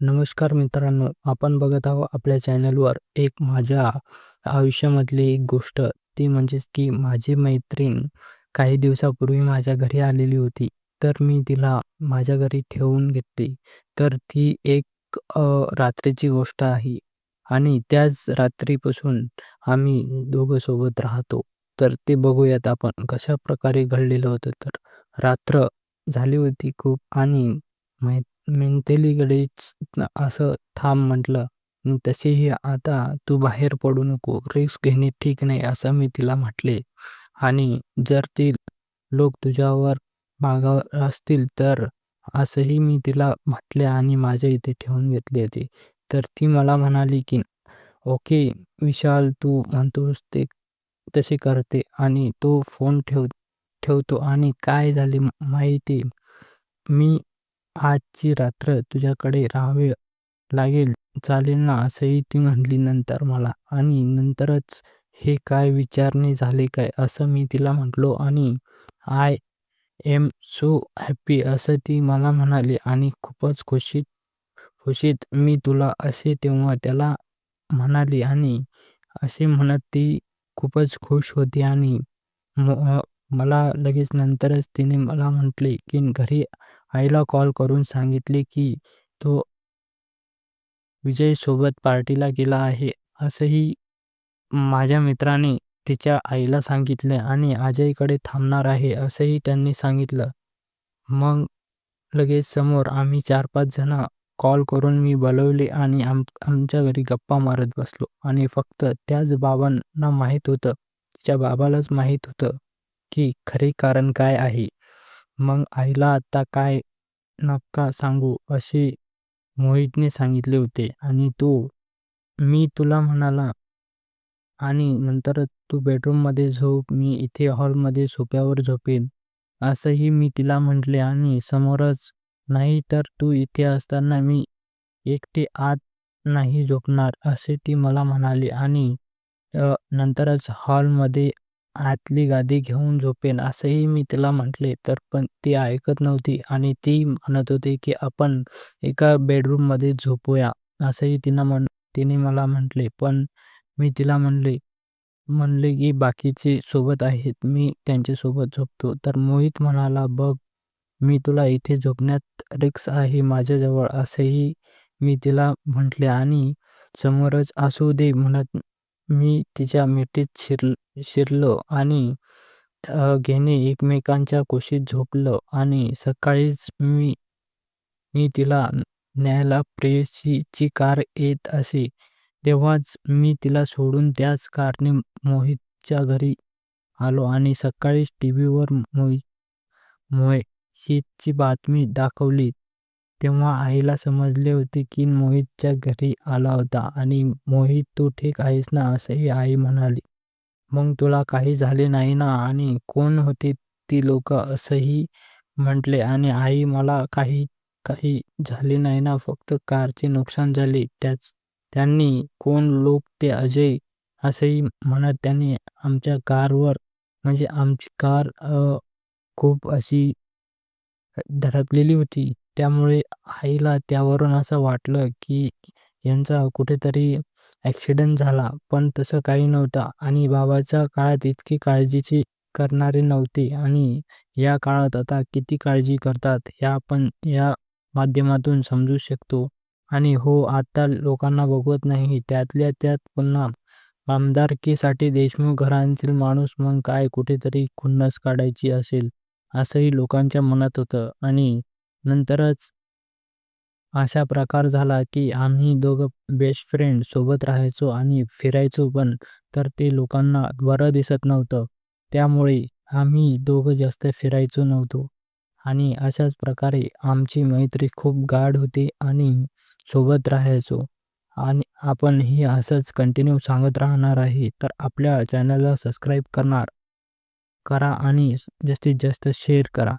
नमस्कार मित्रांनो, आपण बघत आहोत आपल्या चॅनलवर एक माझ्या आयुष्यामधली एक गोष्ट, ती म्हणजेच की माझी मैत्रीण काही दिवसापूर्वी माझ्या घरी आलेली होती. तर मी तिला माझ्या घरी ठेवून घेतली. तर ती एक अ, रात्रीची गोष्ट आहे आणि त्याच रात्रीपासून आम्ही दोघं सोबत राहतो. तर ते बघूयात आपण कशा प्रकारे घडलेलं होतं. तर रात्र झाली होती खूप आणि मै मेंटलीकडेच असं थांब म्हटलं. तसेही आता तू बाहेर पडू नको, रिस्क घेणे ठीक नाही असं मी तिला म्हटले. आणि जर ती लोक तुझ्यावर मागावर असतील तर असंही मी तिला म्हटले आणि माझ्या इथे ठेवून घेतले होते. तर ती मला म्हणाली की ओके विशाल तू म्हणतोस ते तसे करते आणि तो फोन ठेव ठेवतो आणि काय झाले माहिती मी आजची रात्र तुझ्याकडे राहावे लागेल. चालेल ना? असंही ती म्हणली नंतर मला. आणि नंतरच हे काय विचारणे झाले काय? असं मी तिला म्हटलो आणि आय एम सो हॅपी असं ती मला म्हणाली आणि खूपच खुशीत खुशीत मी तुला असे तेव्हा त्याला म्हणाली आणि असे म्हणत ती खूपच खुश होती आणि मला लगेच नंतरच तिने मला म्हटले की घरी आईला कॉल करून सांगितले की तो विजयसोबत पार्टीला गेला आहे असंही माझ्या मित्राने तिच्या आईला सांगितले आणि अजयकडे थांबणार आहे असंही त्यांनी सांगितलं. मग लगेच समोर आम्ही चार पाच जण कॉल करून मी बोलवले आणि आम आमच्या घरी गप्पा मारत बसलो आणि फक्त त्याच बाबांना माहीत होतं, तिच्या बाबालाच माहीत होतं की खरे कारण काय आहे. मग आईला आता काय नका सांगू असे मोहितने सांगितले होते. आणि तो मी तुला म्हणाला आणि नंतर तू बेडरूममध्ये झोप मी इथे हॉलमध्ये सोफ्यावर झोपेन. असंही मी तिला म्हटले. आणि समोरच नाही तर तू इथे असताना मी एकटे आत नाही झोपणार असे ती मला म्हणाली. आणि नंतरच हॉलमध्ये आतली गादी घेऊन झोपेन असंही मी तिला म्हटले. तर पण ती ऐकत नव्हती आणि ती म्हणत होती की आपण एका बेडरूममध्ये झोपूया असंही तिनं म्हण तिने मला म्हटले. पण मी तिला म्हणले म्हणले की बाकीचे सोबत आहेत मी त्यांच्यासोबत झोपतो. तर मोहित म्हणाला बघ मी तुला इथे झोपण्यात रिक्स आहे माझ्याजवळ असंही मी तिला म्हटले. आणि समोरच असू दे म्हणत मी तिच्या मिठीत शिरलो. शिरलो आणि घेणे एकमेकांच्या कुशीत झोपलो आणि सकाळीच मी मी तिला न्यायला प्रेयसीची कार येत असे. तेव्हाच मी तिला सोडून त्याच कारने मोहितच्या घरी आलो आणि सकाळीच टीव्हीवर मोहितची बातमी दाखवली. तेव्हा आईला समजले होते की मोहितच्या घरी आला होता आणि मोहित तू ठीक आहेस ना? असंही आई म्हणाली. मग तुला काही झाले नाही ना? आणि कोण होते ती लोक? असंही म्हटले. आणि आई मला काही काही झाले नाही ना? फक्त कारचे नुकसान झाले. त्याच त्यांनी कोण लोक? ते अजय असंही म्हणत त्यांनी आमच्या कारवर म्हणजे आमची कार खूप अशी धडकलेली होती. त्यामुळे आईला त्यावरून असं वाटलं की यांचा कुठेतरी ॲक्सिडेंट झाला पण तसं काही नव्हतं आणि बाबाच्या काळात इतकी काळजीची करणारे नव्हते आणि या काळात आता किती काळजी करतात हे आपण या माध्यमातून समजू शकतो. आणि हो आता लोकांना बघवत नाही त्यातल्या त्यात पुन्हा आमदारकीसाठी देशमुख घराण्यातील माणूस मग काय कुठेतरी खुन्नस काढायची असेल असंही लोकांच्या मनात होतं. आणि नंतरच अशा प्रकार झाला की आम्ही दोघं बेस्ट फ्रेंड सोबत राहायचो आणि फिरायचो पण तर ते लोकांना बरं दिसत नव्हतं. त्यामुळे आम्ही दोघं जास्त फिरायचो नव्हतो. आणि अशाच प्रकारे आमची मैत्री खूप गाढ होती आणि सोबत राहायचो. आणि आपण हे असंच कंटिन्यू सांगत राहणार आहे तर आपल्या चॅनलला सबस्क्राईब करणार. करा आणि जास्तीत जास्त शेअर करा.